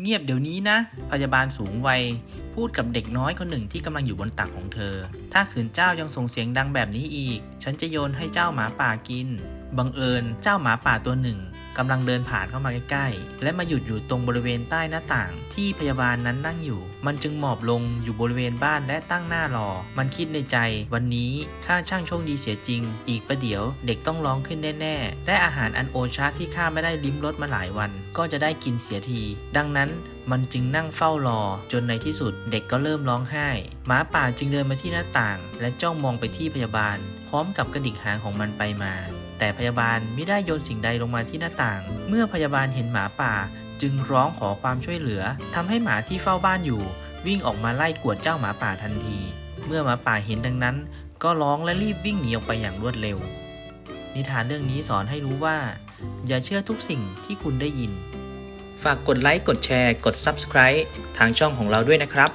เงียบเดี๋ยวนี้นะ พยาบาลสูงวัย พูดกับเด็กน้อยคนหนึ่งที่กำลังอยู่บนตักของเธอ ถ้าขืนเจ้ายังส่งเสียงดังแบบนี้อีก ฉันจะโยนให้เจ้าหมาป่ากิน บังเอิญเจ้าหมาป่าตัวหนึ่ง กำลังเดินผ่านเข้ามาใกล้ๆ และมาหยุดอยู่ตรงบริเวณใต้หน้าต่าง ที่พยาบาลนั้นนั่งอยู่ มันจึงหมอบลงอยู่บริเวณบ้านและตั้งหน้ารอ มันคิดในใจ วันนี้ข้าช่างโชคดีเสียจริง อีกประเดี๋ยวเด็กต้องร้องขึ้นแน่ๆ และอาหารอันโอชะที่ข้าไม่ได้ลิ้มรสมาหลายวัน ก็จะได้กินเสียที ดังนั้นมันจึงนั่งเฝ้ารอ จนในที่สุดเด็กก็เริ่มร้องไห้ หมาป่าจึงเดินมาที่หน้าต่าง และจ้องมองไปที่พยาบาล พร้อมกับกระดิกหางของมันไปมา แต่พยาบาลไม่ได้โยนสิ่งใดลงมาที่หน้าต่าง เมื่อพยาบาลเห็นหมาป่า จึงร้องขอความช่วยเหลือทำให้หมาที่เฝ้าบ้านอยู่ วิ่งออกมาไล่กวดเจ้าหมาป่าทันที เมื่อหมาป่าเห็นดังนั้น ก็ร้องและรีบวิ่งหนีออกไปอย่างรวดเร็ว นิทานเรื่องนี้สอนให้รู้ว่า อย่าเชื่อทุกสิ่งที่คุณได้ยิน ฝากกดไลค์กดแชร์ กด Subscribe ทางช่องของเราด้วยนะครับ